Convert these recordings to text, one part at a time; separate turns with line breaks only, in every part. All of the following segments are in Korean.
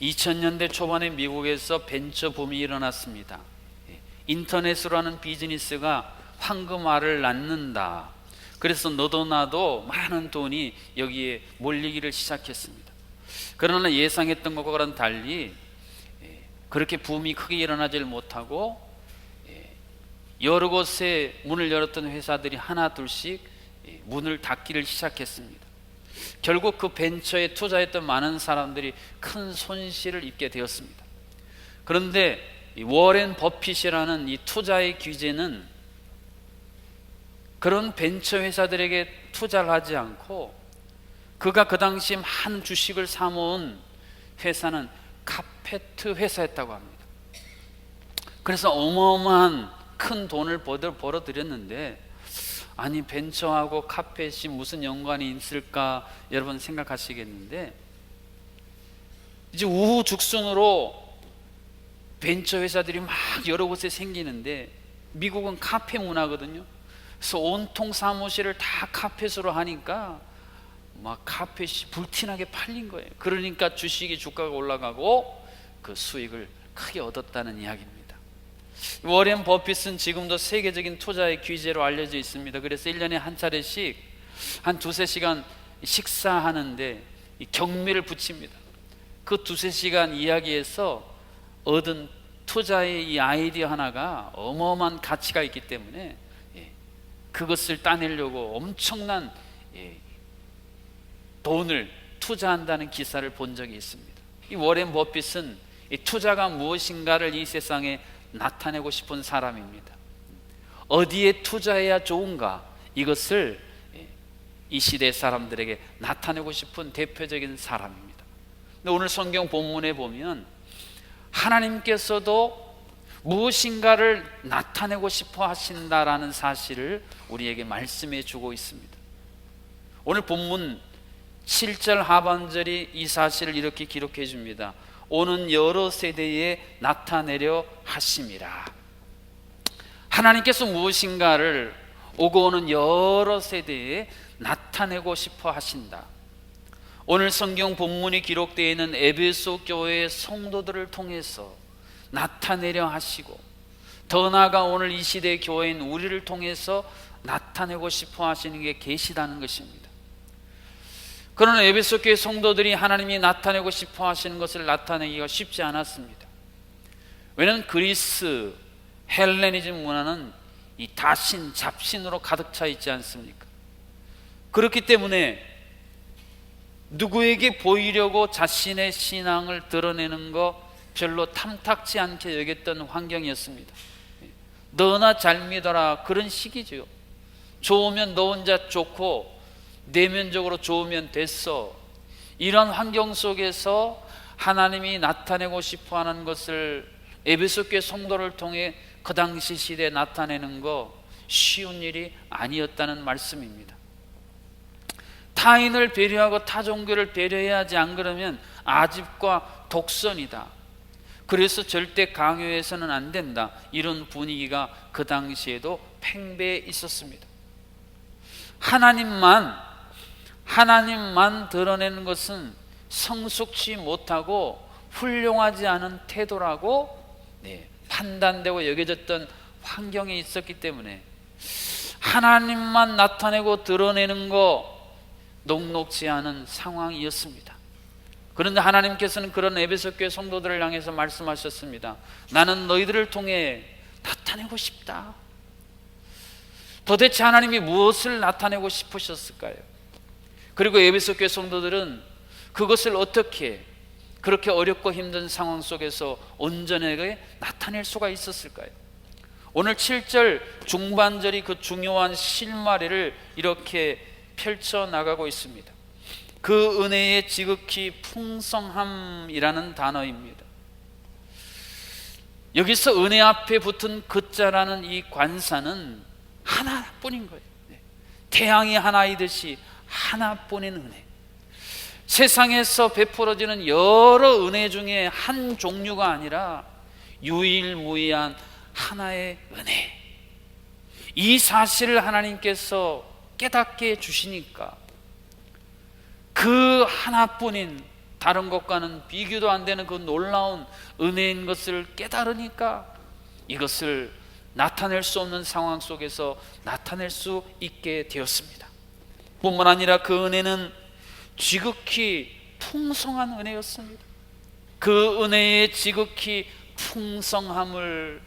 2000년대 초반에 미국에서 벤처 붐이 일어났습니다. 예, 인터넷으로 하는 비즈니스가 황금알을 낳는다. 그래서 너도 나도 많은 돈이 여기에 몰리기를 시작했습니다. 그러나 예상했던 것과는 달리 예, 그렇게 붐이 크게 일어나질 못하고 예, 여러 곳에 문을 열었던 회사들이 하나 둘씩 예, 문을 닫기를 시작했습니다. 결국 그 벤처에 투자했던 많은 사람들이 큰 손실을 입게 되었습니다. 그런데 이 워렌 버핏이라는 이 투자의 규제는 그런 벤처 회사들에게 투자를 하지 않고 그가 그 당시 많은 주식을 사모은 회사는 카페트 회사였다고 합니다. 그래서 어마어마한 큰 돈을 벌어 들였는데 아니 벤처하고 카펫이 무슨 연관이 있을까 여러분 생각하시겠는데 이제 우후죽순으로 벤처 회사들이 막 여러 곳에 생기는데 미국은 카페 문화거든요. 그래서 온통 사무실을 다 카펫으로 하니까 막 카펫이 불티나게 팔린 거예요. 그러니까 주식이 주가가 올라가고 그 수익을 크게 얻었다는 이야기입니다. 워렌 버핏은 지금도 세계적인 투자의 귀재로 알려져 있습니다. 그래서 1년에 한 차례씩 한 두세 시간 식사하는데 경미를 붙입니다. 그 두세 시간 이야기에서 얻은 투자의 이 아이디어 하나가 어마어마한 가치가 있기 때문에 예, 그것을 따내려고 엄청난 예, 돈을 투자한다는 기사를 본 적이 있습니다. 이 워렌 버핏은 이 투자가 무엇인가를 이 세상에 나타내고 싶은 사람입니다. 어디에 투자해야 좋은가 이것을 이 시대 사람들에게 나타내고 싶은 대표적인 사람입니다. 근데 오늘 성경 본문에 보면 하나님께서도 무엇인가를 나타내고 싶어 하신다라는 사실을 우리에게 말씀해 주고 있습니다. 오늘 본문 7절 하반절이 이 사실을 이렇게 기록해 줍니다. 오는 여러 세대에 나타내려 하심이라. 하나님께서 무엇인가를 오고 오는 여러 세대에 나타내고 싶어 하신다. 오늘 성경 본문이 기록되어 있는 에베소 교회의 성도들을 통해서 나타내려 하시고 더 나아가 오늘 이 시대 교회인 우리를 통해서 나타내고 싶어 하시는 게 계시다는 것입니다. 그러나 에베소 교회 성도들이 하나님이 나타내고 싶어 하시는 것을 나타내기가 쉽지 않았습니다. 왜냐하면 그리스 헬레니즘 문화는 이 다신 잡신으로 가득 차 있지 않습니까? 그렇기 때문에 누구에게 보이려고 자신의 신앙을 드러내는 거 별로 탐탁지 않게 여겼던 환경이었습니다. 너나 잘 믿어라 그런 시기죠. 좋으면 너 혼자 좋고 내면적으로 좋으면 됐어. 이런 환경 속에서 하나님이 나타내고 싶어 하는 것을 에베소 교 성도를 통해 그 당시 시대에 나타내는 거 쉬운 일이 아니었다는 말씀입니다. 타인을 배려하고 타 종교를 배려해야 하지 안 그러면 아집과 독선이다. 그래서 절대 강요해서는 안 된다. 이런 분위기가 그 당시에도 팽배해 있었습니다. 하나님만 하나님만 드러내는 것은 성숙치 못하고 훌륭하지 않은 태도라고 네, 판단되고 여겨졌던 환경에 있었기 때문에 하나님만 나타내고 드러내는 거 녹록지 않은 상황이었습니다. 그런데 하나님께서는 그런 에베소 교회 성도들을 향해서 말씀하셨습니다. 나는 너희들을 통해 나타내고 싶다. 도대체 하나님이 무엇을 나타내고 싶으셨을까요? 그리고 에베소 교회 성도들은 그것을 어떻게 그렇게 어렵고 힘든 상황 속에서 온전하게 나타낼 수가 있었을까요? 오늘 7절 중반절이 그 중요한 실마리를 이렇게 펼쳐 나가고 있습니다. 그 은혜의 지극히 풍성함이라는 단어입니다. 여기서 은혜 앞에 붙은 그자라는 이 관사는 하나뿐인 거예요. 네. 태양이 하나이듯이 하나뿐인 은혜. 세상에서 베풀어지는 여러 은혜 중에 한 종류가 아니라 유일무이한 하나의 은혜. 이 사실을 하나님께서 깨닫게 해주시니까 그 하나뿐인 다른 것과는 비교도 안 되는 그 놀라운 은혜인 것을 깨달으니까 이것을 나타낼 수 없는 상황 속에서 나타낼 수 있게 되었습니다. 뿐만 아니라 그 은혜는 지극히 풍성한 은혜였습니다. 그 은혜의 지극히 풍성함을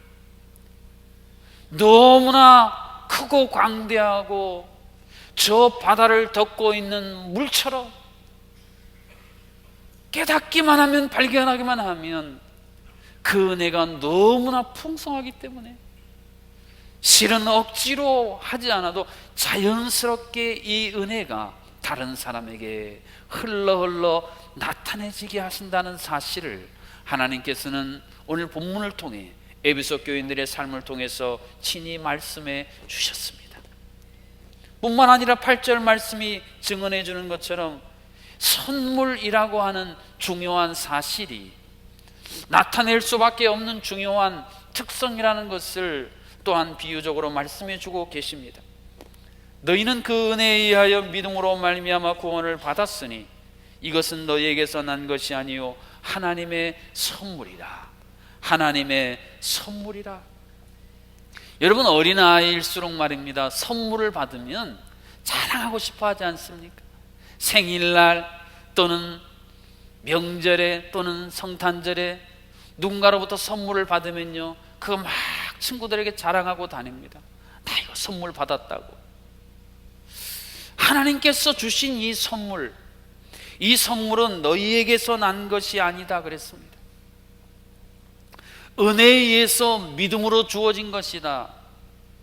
너무나 크고 광대하고 저 바다를 덮고 있는 물처럼 깨닫기만 하면 발견하기만 하면 그 은혜가 너무나 풍성하기 때문에 실은 억지로 하지 않아도 자연스럽게 이 은혜가 다른 사람에게 흘러 흘러 나타내지게 하신다는 사실을 하나님께서는 오늘 본문을 통해 에베소 교인들의 삶을 통해서 친히 말씀해 주셨습니다. 뿐만 아니라 8절 말씀이 증언해 주는 것처럼 선물이라고 하는 중요한 사실이 나타낼 수밖에 없는 중요한 특성이라는 것을 또한 비유적으로 말씀해 주고 계십니다. 너희는 그 은혜에 의하여 믿음으로 말미암아 구원을 받았으니 이것은 너희에게서 난 것이 아니요 하나님의 선물이라. 하나님의 선물이라. 여러분 어린아이일수록 말입니다. 선물을 받으면 자랑하고 싶어 하지 않습니까? 생일날 또는 명절에 또는 성탄절에 누군가로부터 선물을 받으면요. 그거 막 친구들에게 자랑하고 다닙니다. 나 이거 선물 받았다고. 하나님께서 주신 이 선물, 이 선물은 너희에게서 난 것이 아니다 그랬습니다. 은혜에 의해서 믿음으로 주어진 것이다.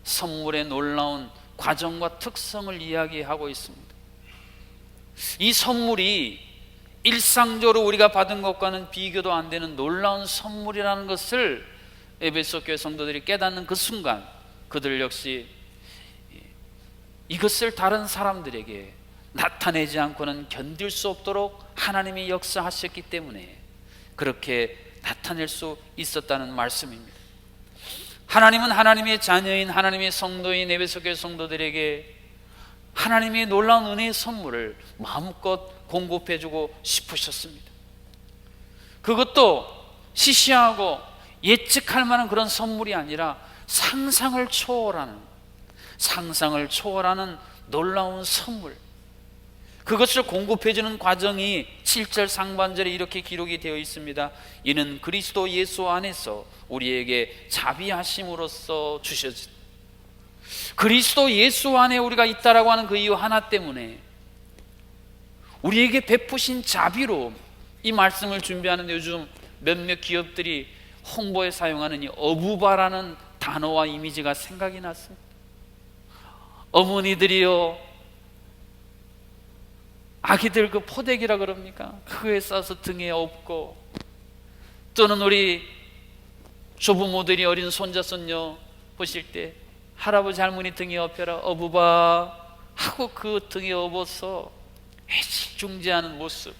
선물의 놀라운 과정과 특성을 이야기하고 있습니다. 이 선물이 일상적으로 우리가 받은 것과는 비교도 안 되는 놀라운 선물이라는 것을 에베소 교회 성도들이 깨닫는 그 순간 그들 역시 이것을 다른 사람들에게 나타내지 않고는 견딜 수 없도록 하나님이 역사하셨기 때문에 그렇게 나타낼 수 있었다는 말씀입니다. 하나님은 하나님의 자녀인 하나님의 성도인 에베소 교회 성도들에게 하나님의 놀라운 은혜의 선물을 마음껏 공급해 주고 싶으셨습니다. 그것도 시시하고 예측할 만한 그런 선물이 아니라 상상을 초월하는 상상을 초월하는 놀라운 선물 그것을 공급해 주는 과정이 7절 상반절에 이렇게 기록이 되어 있습니다. 이는 그리스도 예수 안에서 우리에게 자비하심으로써 주셔진 그리스도 예수 안에 우리가 있다라고 하는 그 이유 하나 때문에 우리에게 베푸신 자비로 이 말씀을 준비하는 요즘 몇몇 기업들이 홍보에 사용하는 이 어부바라는 단어와 이미지가 생각이 났습니다. 어머니들이요 아기들 그 포대기라 그럽니까? 그거에 싸서 등에 업고 또는 우리 조부모들이 어린 손자 손녀 보실 때 할아버지 할머니 등에 업혀라 어부바 하고 그 등에 업어서 애지중지하는 모습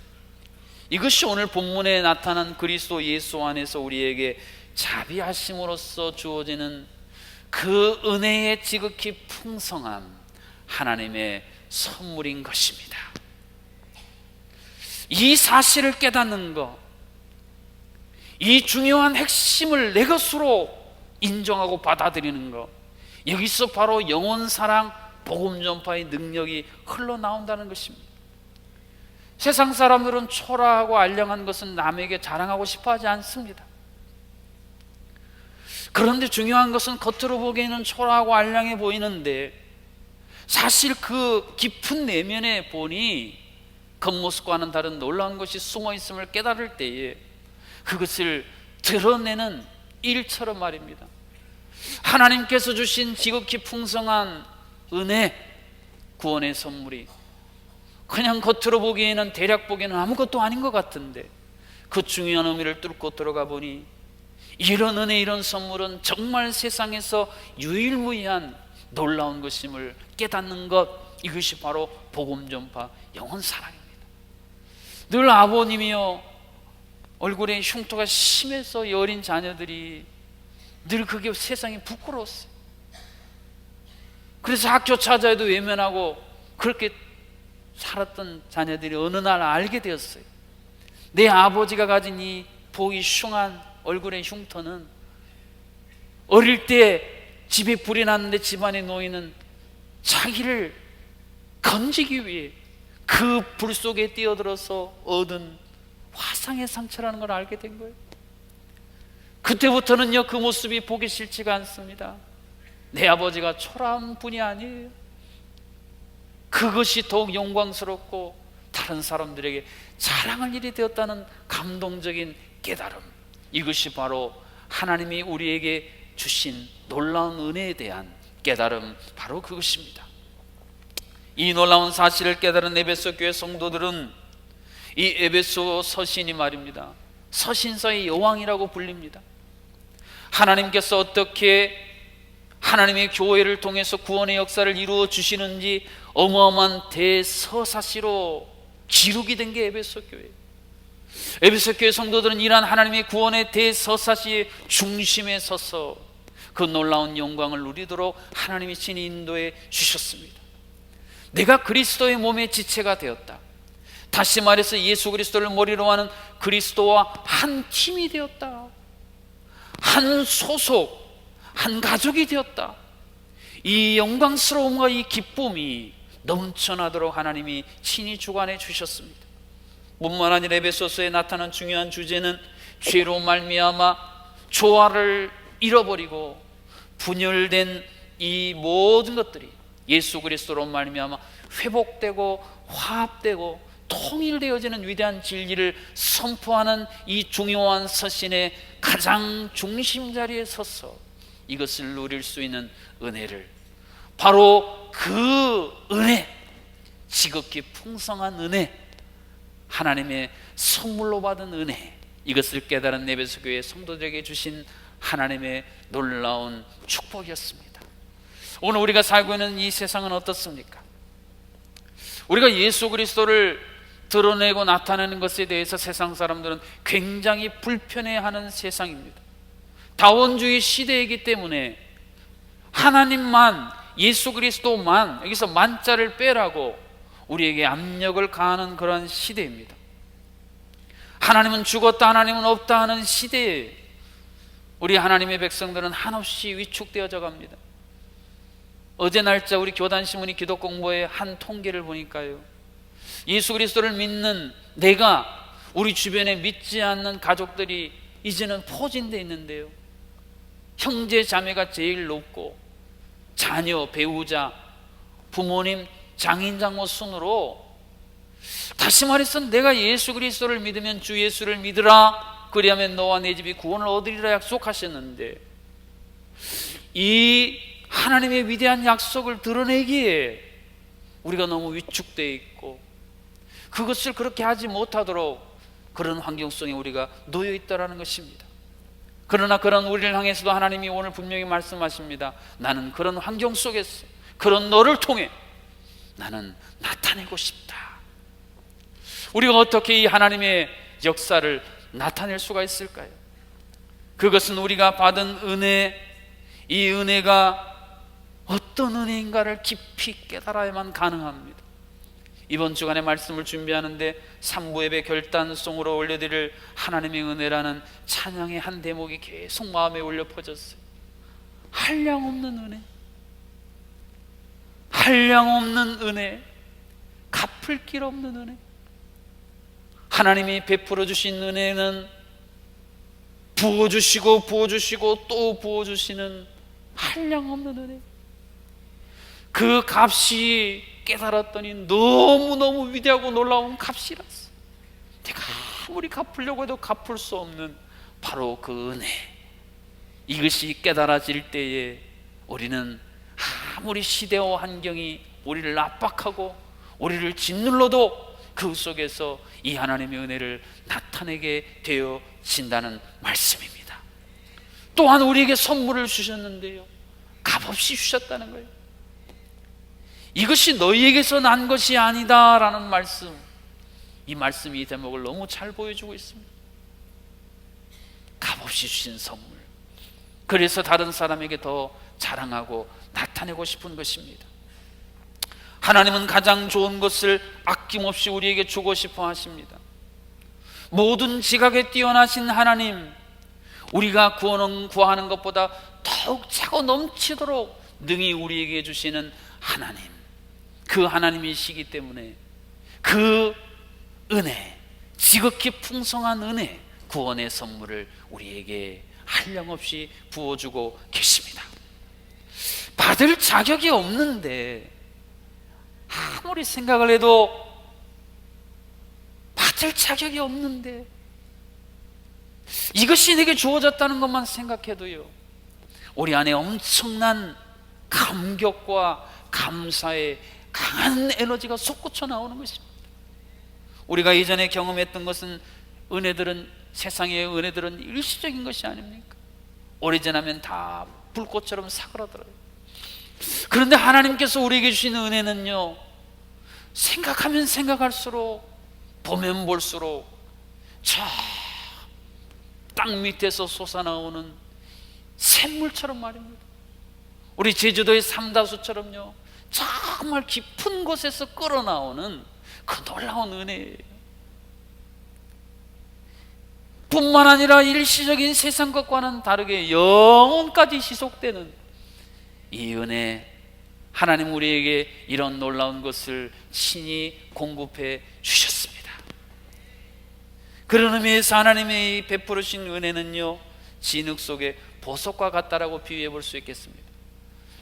이것이 오늘 본문에 나타난 그리스도 예수 안에서 우리에게 자비하심으로써 주어지는 그 은혜의 지극히 풍성함 하나님의 선물인 것입니다. 이 사실을 깨닫는 것, 이 중요한 핵심을 내 것으로 인정하고 받아들이는 것, 여기서 바로 영혼 사랑 복음 전파의 능력이 흘러나온다는 것입니다. 세상 사람들은 초라하고 알량한 것은 남에게 자랑하고 싶어 하지 않습니다. 그런데 중요한 것은 겉으로 보기에는 초라하고 알량해 보이는데 사실 그 깊은 내면에 보니 겉모습과는 다른 놀라운 것이 숨어 있음을 깨달을 때에 그것을 드러내는 일처럼 말입니다. 하나님께서 주신 지극히 풍성한 은혜, 구원의 선물이 그냥 겉으로 보기에는 대략 보기에는 아무것도 아닌 것 같은데 그 중요한 의미를 뚫고 들어가 보니 이런 은혜, 이런 선물은 정말 세상에서 유일무이한 놀라운 것임을 깨닫는 것 이것이 바로 복음 전파 영혼 사랑입니다. 늘 아버님이요 얼굴에 흉터가 심해서 어린 자녀들이 늘 그게 세상에 부끄러웠어요. 그래서 학교 찾아도 외면하고 그렇게 살았던 자녀들이 어느 날 알게 되었어요. 내 아버지가 가진 이 보기 흉한 얼굴의 흉터는 어릴 때 집에 불이 났는데 집안에 놓이는 자기를 건지기 위해 그 불 속에 뛰어들어서 얻은 화상의 상처라는 걸 알게 된 거예요. 그때부터는요 그 모습이 보기 싫지가 않습니다. 내 아버지가 초라한 분이 아니에요. 그것이 더욱 영광스럽고 다른 사람들에게 자랑할 일이 되었다는 감동적인 깨달음. 이것이 바로 하나님이 우리에게 주신 놀라운 은혜에 대한 깨달음 바로 그것입니다. 이 놀라운 사실을 깨달은 에베소 교회 성도들은 이 에베소 서신이 말입니다. 서신서의 여왕이라고 불립니다. 하나님께서 어떻게 하나님의 교회를 통해서 구원의 역사를 이루어 주시는지 어마어마한 대서사시로 기록이 된 게 에베소 교회. 에베소 교회 성도들은 이러한 하나님의 구원의 대서사시의 중심에 서서 그 놀라운 영광을 누리도록 하나님이 친히 인도해 주셨습니다. 내가 그리스도의 몸의 지체가 되었다. 다시 말해서 예수 그리스도를 머리로 하는 그리스도와 한 팀이 되었다. 한 소속, 한 가족이 되었다. 이 영광스러움과 이 기쁨이 넘쳐나도록 하나님이 친히 주관해 주셨습니다. 뿐만 아니라 에베소서에 나타난 중요한 주제는 죄로 말미암아 조화를 잃어버리고 분열된 이 모든 것들이 예수 그리스도로 말미암아 회복되고 화합되고 통일되어지는 위대한 진리를 선포하는 이 중요한 서신의 가장 중심 자리에 서서 이것을 누릴 수 있는 은혜를 바로 그 은혜 지극히 풍성한 은혜 하나님의 선물로 받은 은혜 이것을 깨달은 네베스 교회 성도들에게 주신 하나님의 놀라운 축복이었습니다. 오늘 우리가 살고 있는 이 세상은 어떻습니까? 우리가 예수 그리스도를 드러내고 나타내는 것에 대해서 세상 사람들은 굉장히 불편해하는 세상입니다. 다원주의 시대이기 때문에 하나님만 예수 그리스도만 여기서 만자를 빼라고 우리에게 압력을 가하는 그런 시대입니다. 하나님은 죽었다 하나님은 없다 하는 시대에 우리 하나님의 백성들은 한없이 위축되어져 갑니다. 어제 날짜 우리 교단 신문이 기독 공부의 한 통계를 보니까요. 예수 그리스도를 믿는 내가 우리 주변에 믿지 않는 가족들이 이제는 포진돼 있는데요. 형제 자매가 제일 높고 자녀, 배우자, 부모님, 장인 장모 순으로 다시 말해서 내가 예수 그리스도를 믿으면 주 예수를 믿으라 그리하면 너와 내 집이 구원을 얻으리라 약속하셨는데 이 하나님의 위대한 약속을 드러내기에 우리가 너무 위축되어 있고 그것을 그렇게 하지 못하도록 그런 환경 속에 우리가 놓여 있다라는 것입니다. 그러나 그런 우리를 향해서도 하나님이 오늘 분명히 말씀하십니다. 나는 그런 환경 속에서 그런 너를 통해 나는 나타내고 싶다. 우리가 어떻게 이 하나님의 역사를 나타낼 수가 있을까요? 그것은 우리가 받은 은혜, 이 은혜가 어떤 은혜인가를 깊이 깨달아야만 가능합니다. 이번 주간에 말씀을 준비하는데 3부 예배 결단송으로 올려드릴 하나님의 은혜라는 찬양의 한 대목이 계속 마음에 울려 퍼졌어요. 한량 없는 은혜. 한량 없는 은혜. 갚을 길 없는 은혜. 하나님이 베풀어 주신 은혜는 부어 주시고 부어 주시고 또 부어 주시는 한량 없는 은혜. 그 값이 깨달았더니 너무너무 위대하고 놀라운 값이라서 내가 아무리 갚으려고 해도 갚을 수 없는 바로 그 은혜 이것이 깨달아질 때에 우리는 아무리 시대와 환경이 우리를 압박하고 우리를 짓눌러도 그 속에서 이 하나님의 은혜를 나타내게 되어진다는 말씀입니다. 또한 우리에게 선물을 주셨는데요. 값없이 주셨다는 거예요. 이것이 너희에게서 난 것이 아니다 라는 말씀. 이 말씀이 이 대목을 너무 잘 보여주고 있습니다. 값없이 주신 선물. 그래서 다른 사람에게 더 자랑하고 나타내고 싶은 것입니다. 하나님은 가장 좋은 것을 아낌없이 우리에게 주고 싶어 하십니다. 모든 지각에 뛰어나신 하나님, 우리가 구원은 구하는 것보다 더욱 차고 넘치도록 능히 우리에게 주시는 하나님, 그 하나님이시기 때문에 그 은혜, 지극히 풍성한 은혜, 구원의 선물을 우리에게 한량없이 부어주고 계십니다. 받을 자격이 없는데 아무리 생각을 해도 받을 자격이 없는데 이것이 내게 주어졌다는 것만 생각해도요 우리 안에 엄청난 감격과 감사의 강한 에너지가 솟구쳐 나오는 것입니다. 우리가 이전에 경험했던 것은 은혜들은 세상의 은혜들은 일시적인 것이 아닙니까? 오래 지나면 다 불꽃처럼 사그라들어요. 그런데 하나님께서 우리에게 주신 은혜는요 생각하면 생각할수록 보면 볼수록 저 땅 밑에서 솟아나오는 샘물처럼 말입니다. 우리 제주도의 삼다수처럼요 정말 깊은 곳에서 끌어나오는 그 놀라운 은혜예요 뿐만 아니라 일시적인 세상 것과는 다르게 영원까지 지속되는 이 은혜 하나님 우리에게 이런 놀라운 것을 친히 공급해 주셨습니다. 그런 의미에서 하나님의 베풀으신 은혜는요 진흙 속의 보석과 같다라고 비유해 볼 수 있겠습니다.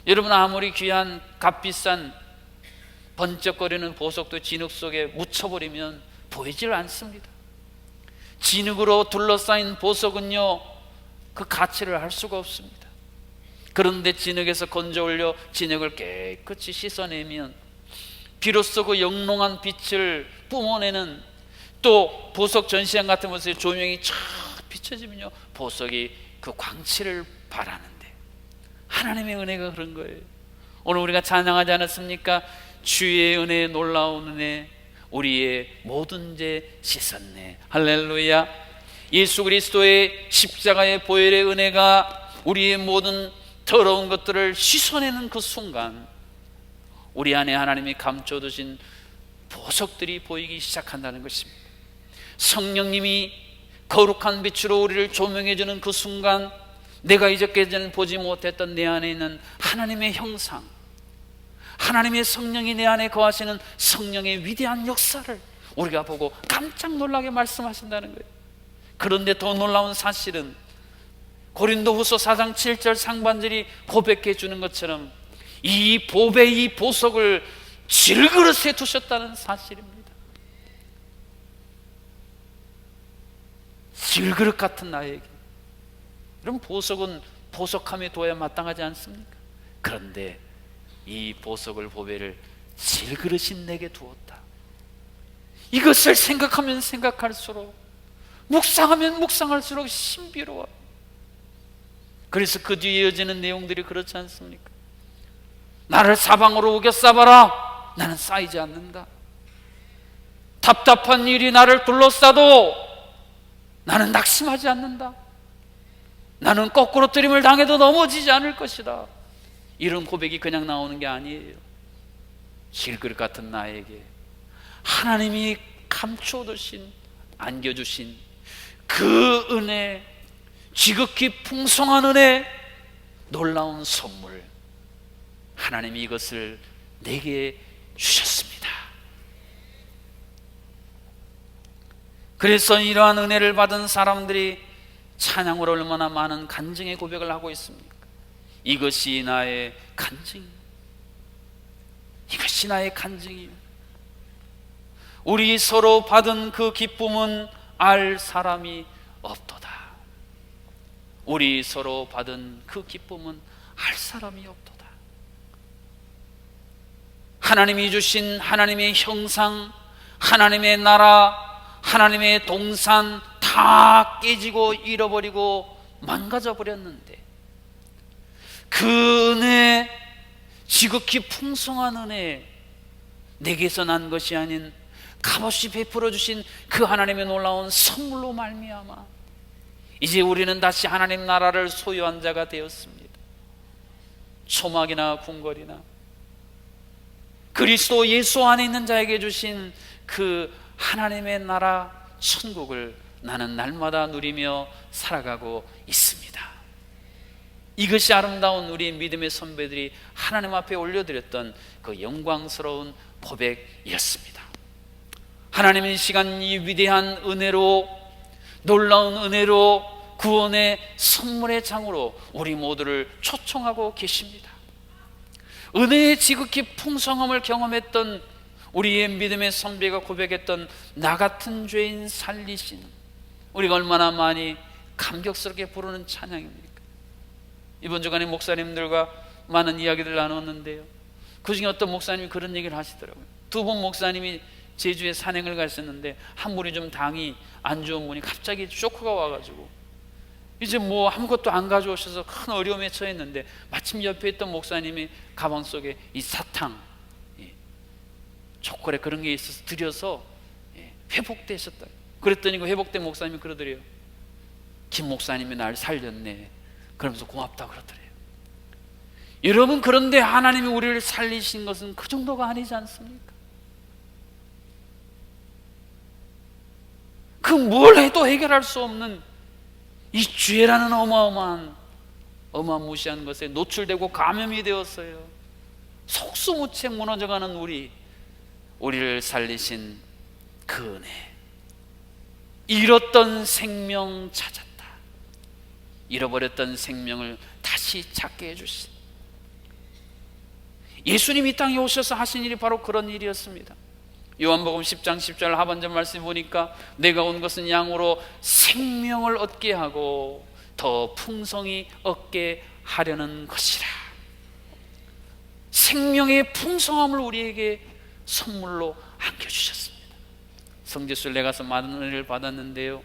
여러분 아무리 귀한 값비싼 번쩍거리는 보석도 진흙 속에 묻혀버리면 보이질 않습니다. 진흙으로 둘러싸인 보석은요 그 가치를 알 수가 없습니다. 그런데 진흙에서 건져 올려 진흙을 깨끗이 씻어내면 비로소 그 영롱한 빛을 뿜어내는 또 보석 전시장 같은 곳에 조명이 쫙 비춰지면요 보석이 그 광치를 발하는데 하나님의 은혜가 그런 거예요. 오늘 우리가 찬양하지 않았습니까? 주의 은혜 놀라운 은혜 우리의 모든 죄 씻었네. 할렐루야. 예수 그리스도의 십자가의 보혈의 은혜가 우리의 모든 더러운 것들을 씻어내는 그 순간 우리 안에 하나님이 감춰두신 보석들이 보이기 시작한다는 것입니다. 성령님이 거룩한 빛으로 우리를 조명해 주는 그 순간 내가 이제까지는 보지 못했던 내 안에 있는 하나님의 형상 하나님의 성령이 내 안에 거하시는 성령의 위대한 역사를 우리가 보고 깜짝 놀라게 말씀하신다는 거예요. 그런데 더 놀라운 사실은 고린도 후서 4장 7절 상반절이 고백해 주는 것처럼 이 보배 이 보석을 질그릇에 두셨다는 사실입니다. 질그릇 같은 나에게 이런 보석은 보석함에 둬야 마땅하지 않습니까? 그런데 이 보석을 보배를 질그릇인 내게 두었다 이것을 생각하면 생각할수록 묵상하면 묵상할수록 신비로워 그래서 그 뒤에 이어지는 내용들이 그렇지 않습니까? 나를 사방으로 우겨 싸봐라 나는 쌓이지 않는다 답답한 일이 나를 둘러싸도 나는 낙심하지 않는다. 나는 거꾸로 뜨림을 당해도 넘어지지 않을 것이다. 이런 고백이 그냥 나오는 게 아니에요. 실그릇 같은 나에게 하나님이 감춰두신, 안겨주신 그 은혜, 지극히 풍성한 은혜, 놀라운 선물. 하나님이 이것을 내게 주셨습니다. 그래서 이러한 은혜를 받은 사람들이 찬양으로 얼마나 많은 간증의 고백을 하고 있습니까? 이것이 나의 간증. 이것이 나의 간증이요. 우리 서로 받은 그 기쁨은 알 사람이 없도다. 우리 서로 받은 그 기쁨은 알 사람이 없도다. 하나님이 주신 하나님의 형상, 하나님의 나라, 하나님의 동산 다 깨지고 잃어버리고 망가져 버렸는데 그 은혜 지극히 풍성한 은혜 내게서 난 것이 아닌 값없이 베풀어 주신 그 하나님의 놀라운 선물로 말미암아 이제 우리는 다시 하나님 나라를 소유한 자가 되었습니다. 초막이나 궁궐이나 그리스도 예수 안에 있는 자에게 주신 그 하나님의 나라 천국을 나는 날마다 누리며 살아가고 있습니다. 이것이 아름다운 우리 믿음의 선배들이 하나님 앞에 올려드렸던 그 영광스러운 고백이었습니다. 하나님의 시간 이 위대한 은혜로 놀라운 은혜로 구원의 선물의 장으로 우리 모두를 초청하고 계십니다. 은혜의 지극히 풍성함을 경험했던 우리의 믿음의 선배가 고백했던 나 같은 죄인 살리신 우리가 얼마나 많이 감격스럽게 부르는 찬양입니까? 이번 주간에 목사님들과 많은 이야기를 나눴는데요. 그 중에 어떤 목사님이 그런 얘기를 하시더라고요. 두 분 목사님이 제주에 산행을 가셨는데 한 분이 좀 당이 안 좋은 분이 갑자기 쇼크가 와가지고 이제 뭐 아무것도 안 가져오셔서 큰 어려움에 처했는데 마침 옆에 있던 목사님이 가방 속에 이 사탕, 예, 초콜릿 그런 게 있어서 드려서 예, 회복되셨다. 그랬더니 그 회복된 목사님이 그러더래요. 김 목사님이 날 살렸네. 그러면서 고맙다 그러더래요. 여러분 그런데 하나님이 우리를 살리신 것은 그 정도가 아니지 않습니까? 그 뭘 해도 해결할 수 없는 이 죄라는 어마어마한 어마무시한 것에 노출되고 감염이 되었어요. 속수무책 무너져가는 우리 우리를 살리신 그 은혜 잃었던 생명 찾았다. 잃어버렸던 생명을 다시 찾게 해주신 예수님이 땅에 오셔서 하신 일이 바로 그런 일이었습니다. 요한복음 10장 10절 하반절 말씀 보니까 내가 온 것은 양으로 생명을 얻게 하고 더 풍성히 얻게 하려는 것이라. 생명의 풍성함을 우리에게 선물로 안겨 주셨습니다. 성지순례 가서 많은 은혜를 받았는데요.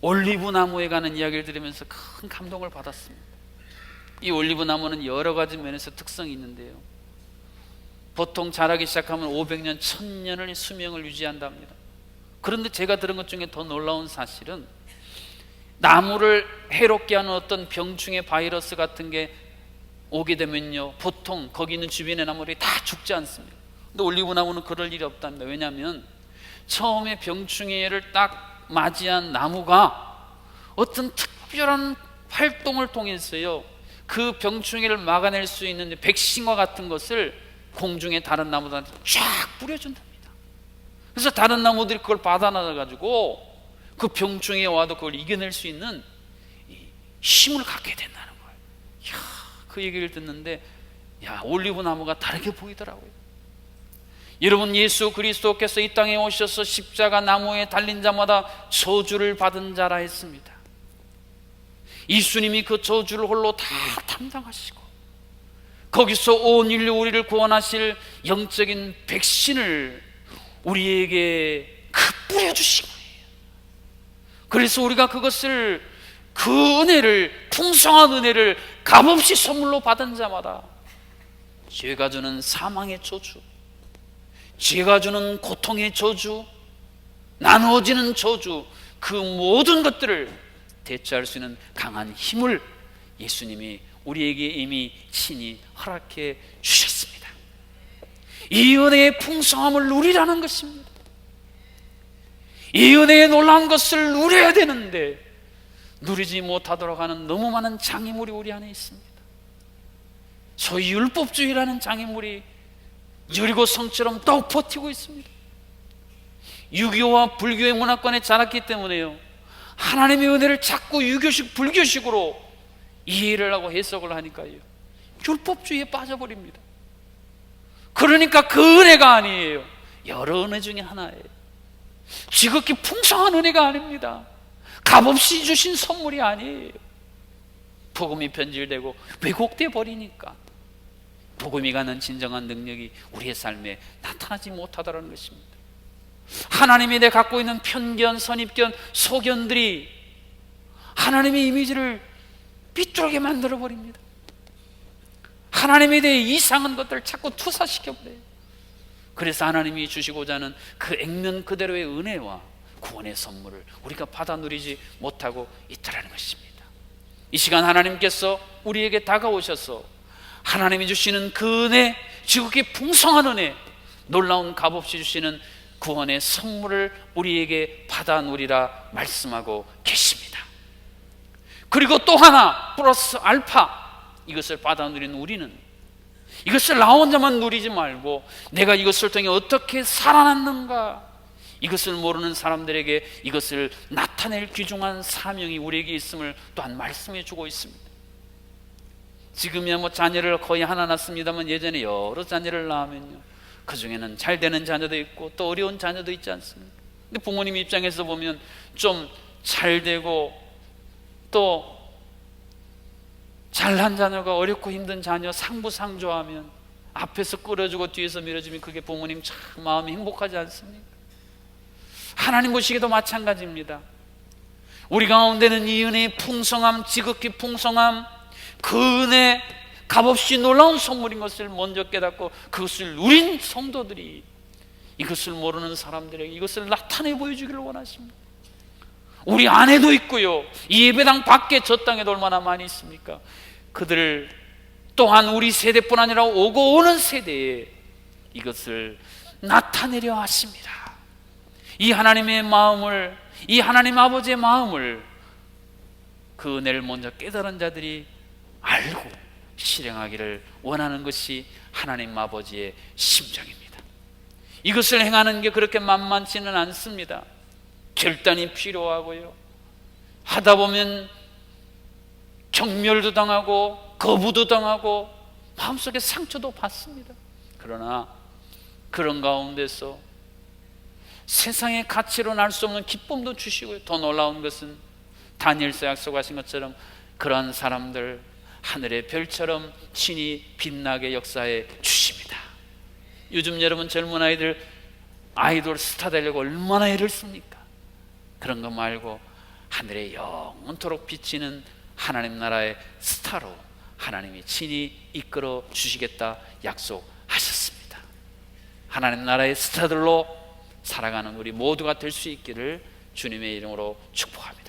올리브 나무에 가는 이야기를 들으면서 큰 감동을 받았습니다. 이 올리브 나무는 여러 가지 면에서 특성이 있는데요. 보통 자라기 시작하면 500년, 1000년을 수명을 유지한답니다. 그런데 제가 들은 것 중에 더 놀라운 사실은 나무를 해롭게 하는 어떤 병충해 바이러스 같은 게 오게 되면요. 보통 거기 있는 주변의 나무들이 다 죽지 않습니다. 근데 올리브 나무는 그럴 일이 없답니다. 왜냐하면 처음에 병충해를 딱 맞이한 나무가 어떤 특별한 활동을 통해서요. 그 병충해를 막아낼 수 있는 백신과 같은 것을 공중에 다른 나무들한테 쫙 뿌려준답니다. 그래서 다른 나무들이 그걸 받아놔 가지고 그 병충해 와도 그걸 이겨낼 수 있는 힘을 갖게 된다는 거예요. 이야, 그 얘기를 듣는데 야 올리브 나무가 다르게 보이더라고요. 여러분 예수 그리스도께서 이 땅에 오셔서 십자가 나무에 달린 자마다 저주를 받은 자라 했습니다. 예수님이 그 저주를 홀로 다 담당하시고 거기서 온 인류 우리를 구원하실 영적인 백신을 우리에게 그 뿌려주신 거예요. 그래서 우리가 그것을 그 은혜를 풍성한 은혜를 값없이 선물로 받은 자마다 죄가 주는 사망의 저주, 죄가 주는 고통의 저주, 나누어지는 저주, 그 모든 것들을 대처할 수 있는 강한 힘을 예수님이 우리에게 이미 친히 허락해 주셨습니다. 이 은혜의 풍성함을 누리라는 것입니다. 이 은혜의 놀라운 것을 누려야 되는데 누리지 못하도록 하는 너무 많은 장애물이 우리 안에 있습니다. 소위 율법주의라는 장애물이 여리고 성처럼 떡 버티고 있습니다. 유교와 불교의 문화권에 자랐기 때문에요. 하나님의 은혜를 자꾸 유교식, 불교식으로 이해를 하고 해석을 하니까요. 율법주의에 빠져버립니다. 그러니까 그 은혜가 아니에요. 여러 은혜 중에 하나예요. 지극히 풍성한 은혜가 아닙니다. 값없이 주신 선물이 아니에요. 복음이 변질되고 왜곡돼 버리니까 복음이 가는 진정한 능력이 우리의 삶에 나타나지 못하다는 것입니다. 하나님이 내 갖고 있는 편견, 선입견, 소견들이 하나님의 이미지를 삐뚤게 만들어 버립니다. 하나님에 대해 이상한 것들을 자꾸 투사시켜 버려요. 그래서 하나님이 주시고자 하는 그 액면 그대로의 은혜와 구원의 선물을 우리가 받아 누리지 못하고 있다는 것입니다. 이 시간 하나님께서 우리에게 다가오셔서 하나님이 주시는 그 은혜, 지극히 풍성한 은혜, 놀라운 값없이 주시는 구원의 선물을 우리에게 받아 누리라 말씀하고 계십니다. 그리고 또 하나 플러스 알파 이것을 받아 누리는 우리는 이것을 나 혼자만 누리지 말고 내가 이것을 통해 어떻게 살아났는가 이것을 모르는 사람들에게 이것을 나타낼 귀중한 사명이 우리에게 있음을 또한 말씀해 주고 있습니다. 지금이야 뭐 자녀를 거의 하나 낳습니다만 예전에 여러 자녀를 낳으면요. 그 중에는 잘 되는 자녀도 있고 또 어려운 자녀도 있지 않습니까? 근데 부모님 입장에서 보면 좀 잘 되고 또 잘난 자녀가 어렵고 힘든 자녀 상부상조하면 앞에서 끌어주고 뒤에서 밀어주면 그게 부모님 참 마음이 행복하지 않습니까? 하나님 보시기도 마찬가지입니다. 우리 가운데는 이 은혜의 풍성함, 지극히 풍성함, 그 은혜 값없이 놀라운 선물인 것을 먼저 깨닫고 그것을 누린 성도들이 이것을 모르는 사람들에게 이것을 나타내 보여주기를 원하십니다. 우리 안에도 있고요. 이 예배당 밖에 저 땅에도 얼마나 많이 있습니까? 그들을 또한 우리 세대뿐 아니라 오고 오는 세대에 이것을 나타내려 하십니다. 이 하나님의 마음을 이 하나님 아버지의 마음을 그 은혜를 먼저 깨달은 자들이 알고 실행하기를 원하는 것이 하나님 아버지의 심정입니다. 이것을 행하는 게 그렇게 만만치는 않습니다. 결단이 필요하고요. 하다 보면 경멸도 당하고 거부도 당하고 마음속에 상처도 받습니다. 그러나 그런 가운데서 세상의 가치로 날수 없는 기쁨도 주시고요. 더 놀라운 것은 다니엘서 약속하신 것처럼 그러한 사람들 하늘의 별처럼 친히 빛나게 역사해 주십니다. 요즘 여러분 젊은 아이들 아이돌 스타 되려고 얼마나 애를 씁니까? 그런 거 말고 하늘에 영원토록 비치는 하나님 나라의 스타로 하나님이 친히 이끌어 주시겠다 약속하셨습니다. 하나님 나라의 스타들로 살아가는 우리 모두가 될 수 있기를 주님의 이름으로 축복합니다.